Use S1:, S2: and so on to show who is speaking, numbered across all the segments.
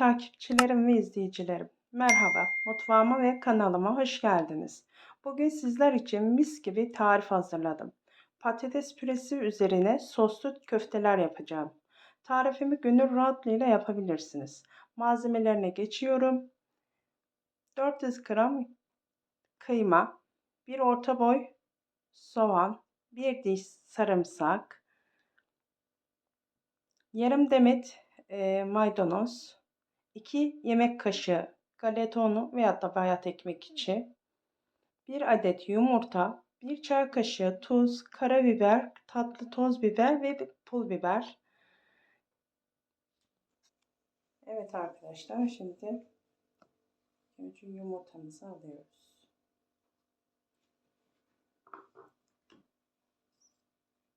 S1: takipçilerim ve izleyicilerim. Merhaba, mutfağıma ve kanalıma hoş geldiniz. Bugün sizler için mis gibi tarif hazırladım. Patates püresi üzerine soslu köfteler yapacağım. Tarifimi gönül rahatlığıyla yapabilirsiniz. Malzemelerine geçiyorum. 400 gram kıyma, bir orta boy soğan, bir diş sarımsak, yarım demet e, maydanoz, 2 yemek kaşığı galeta unu veya da bayat ekmek içi, 1 adet yumurta, 1 çay kaşığı tuz, karabiber, tatlı toz biber ve pul biber. Evet arkadaşlar şimdi önce yumurtamızı alıyoruz.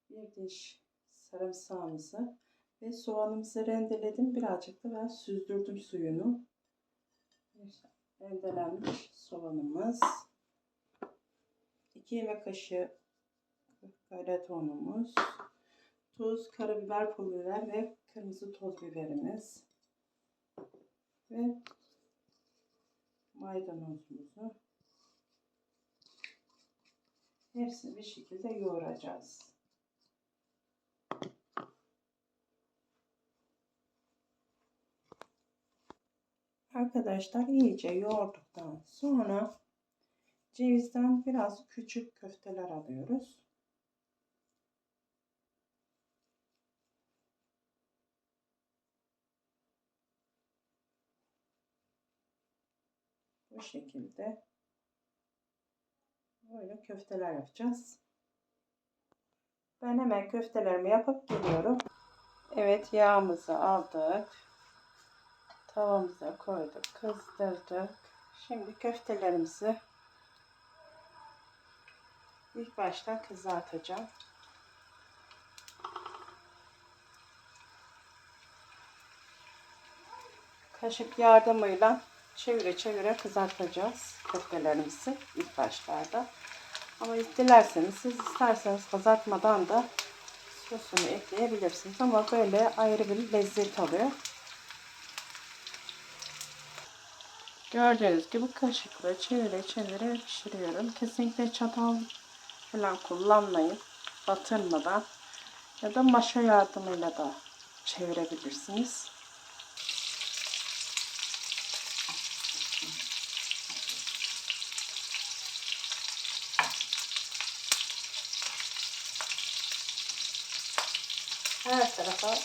S1: Bir diş sarımsağımızı ve soğanımızı rendeledim. Birazcık da ben süzdürdüm suyunu. Rendelenmiş soğanımız. 2 yemek kaşığı galeta unumuz. Tuz, karabiber, pul biber ve kırmızı toz biberimiz. Ve maydanozumuzu hepsini bir şekilde yoğuracağız. Arkadaşlar iyice yoğurduktan sonra cevizden biraz küçük köfteler alıyoruz. Bu şekilde böyle köfteler yapacağız. Ben hemen köftelerimi yapıp geliyorum. Evet yağımızı aldık. Tavamıza koyduk, kızdırdık. Şimdi köftelerimizi ilk başta kızartacağım. Kaşık yardımıyla çevire çevire kızartacağız köftelerimizi ilk başlarda. Ama dilerseniz siz isterseniz kızartmadan da sosunu ekleyebilirsiniz. Ama böyle ayrı bir lezzet alıyor. Gördüğünüz gibi kaşıkla çevire çevire pişiriyorum. Kesinlikle çatal falan kullanmayın. Batırmadan ya da maşa yardımıyla da çevirebilirsiniz. Her tarafa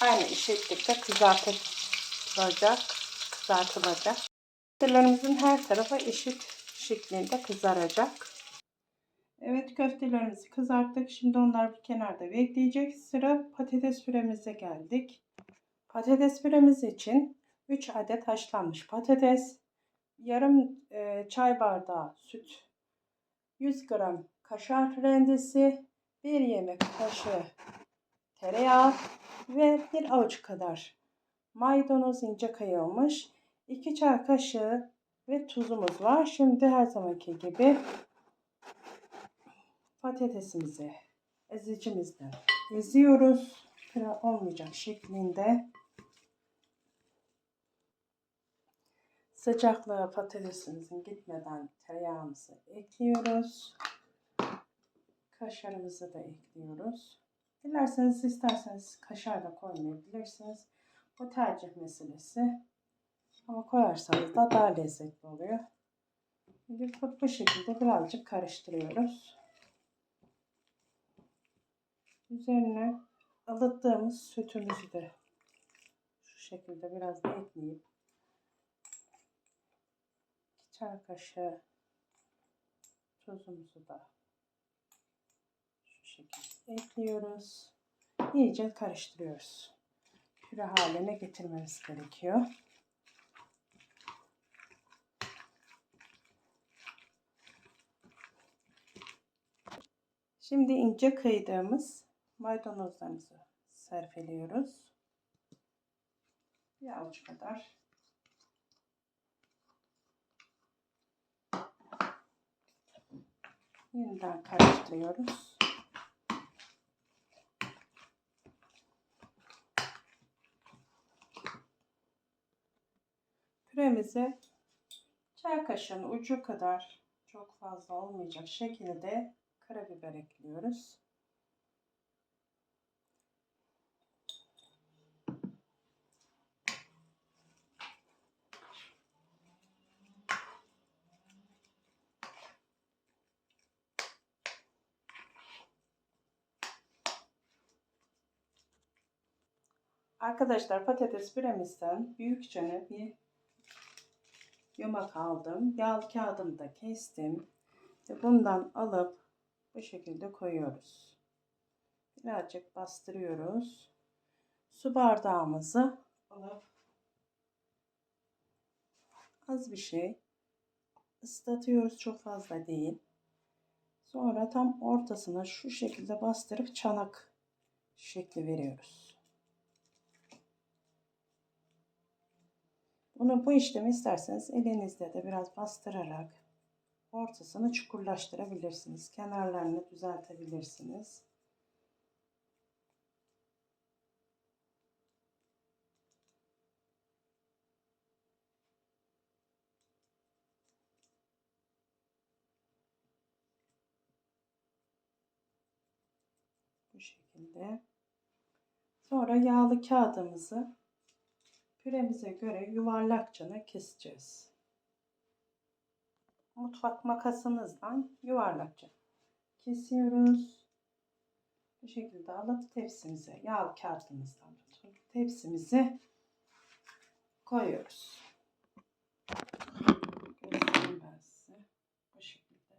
S1: aynı eşitlikte kızartılacak, kızartılacak. Köftelerimizin her tarafı eşit şeklinde kızaracak. Evet köftelerimizi kızarttık. Şimdi onlar bir kenarda bekleyecek. Sıra patates püremize geldik. Patates püremiz için 3 adet haşlanmış patates, yarım e, çay bardağı süt, 100 gram kaşar rendesi, 1 yemek kaşığı tereyağı ve bir avuç kadar maydanoz ince kıyılmış 2 çay kaşığı ve tuzumuz var. Şimdi her zamanki gibi patatesimizi ezicimizden eziyoruz. Püre olmayacak şeklinde. Sıcaklığı patatesimizin gitmeden tereyağımızı ekliyoruz. Kaşarımızı da ekliyoruz. Dilerseniz isterseniz kaşar da koymayabilirsiniz. Bu tercih meselesi. Ama koyarsanız da daha lezzetli oluyor. Şimdi bu şekilde birazcık karıştırıyoruz. Üzerine ılıttığımız sütümüzü de şu şekilde biraz da ekleyip 2 çay kaşığı tuzumuzu da şu şekilde ekliyoruz. İyice karıştırıyoruz. Püre haline getirmemiz gerekiyor. Şimdi ince kıydığımız maydanozlarımızı serpiliyoruz. Bir avuç kadar. Yeniden karıştırıyoruz. püremizi çay kaşığının ucu kadar çok fazla olmayacak şekilde karabiber ekliyoruz. Arkadaşlar patates püremizden büyükçe bir yumak aldım. Yağlı kağıdımı da kestim. Bundan alıp bu şekilde koyuyoruz. Birazcık bastırıyoruz. Su bardağımızı alıp az bir şey ıslatıyoruz. Çok fazla değil. Sonra tam ortasına şu şekilde bastırıp çanak şekli veriyoruz. Bunu bu işlemi isterseniz elinizde de biraz bastırarak ortasını çukurlaştırabilirsiniz. Kenarlarını düzeltebilirsiniz. Bu şekilde. Sonra yağlı kağıdımızı püremize göre yuvarlakçana keseceğiz. Mutfak makasımızdan yuvarlakça kesiyoruz. Bu şekilde alıp tepsimize yağlı kağıdımızdan tutup tepsimize koyuyoruz. Bu şekilde.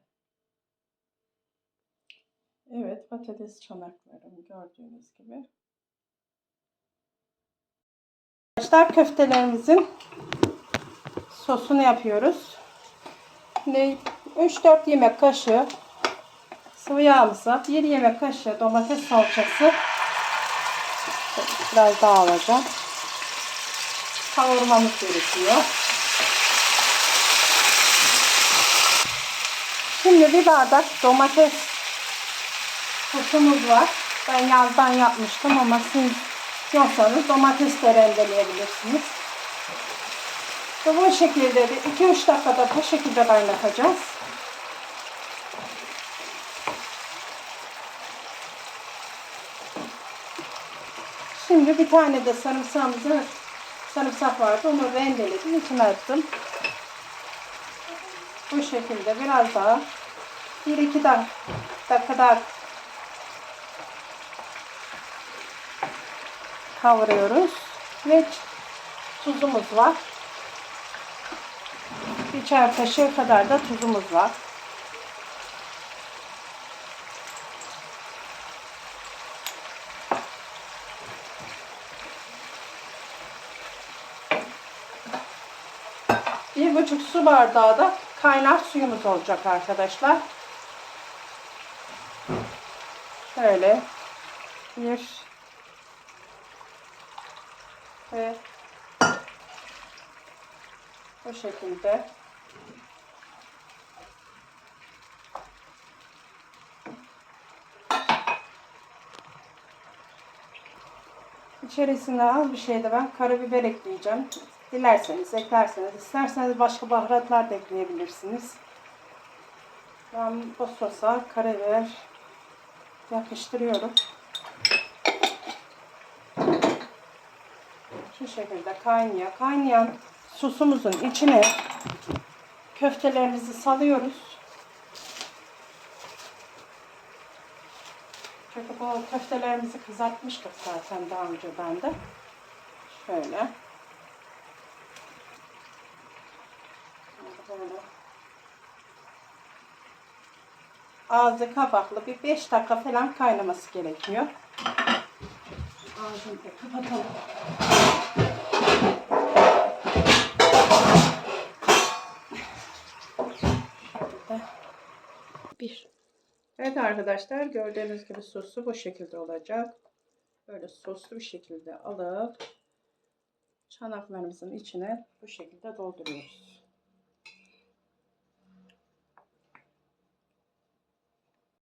S1: Evet patates çanaklarım gördüğünüz gibi. Arkadaşlar köftelerimizin sosunu yapıyoruz. Şimdi 3-4 yemek kaşığı sıvı yağımıza 1 yemek kaşığı domates salçası biraz daha alacağım. Kavurmamız gerekiyor. Şimdi bir bardak domates sosumuz var. Ben yazdan yapmıştım ama siz istiyorsanız domates de rendeleyebilirsiniz. Ve bu şekilde de 2-3 dakikada bu şekilde kaynatacağız. Şimdi bir tane de sarımsağımızı sarımsak vardı. Onu rendeledim. içine attım. Bu şekilde biraz daha 1-2 dakika daha kavuruyoruz. Ve tuzumuz var. Bir çay kaşığı kadar da tuzumuz var. Bir buçuk su bardağı da kaynar suyumuz olacak arkadaşlar. Şöyle bir ve bu şekilde İçerisine az bir şey de ben karabiber ekleyeceğim. Dilerseniz eklerseniz, isterseniz başka baharatlar da ekleyebilirsiniz. Ben bu sosa karabiber yakıştırıyorum. Şu şekilde kaynıyor. Kaynayan sosumuzun içine köftelerimizi salıyoruz. Çünkü bu köftelerimizi kızartmıştık zaten daha önceden de. Şöyle. Böyle. Ağzı kapaklı bir 5 dakika falan kaynaması gerekiyor. Ağzını da kapatalım. Bir. Evet arkadaşlar gördüğünüz gibi sosu bu şekilde olacak. Böyle soslu bir şekilde alıp çanaklarımızın içine bu şekilde dolduruyoruz.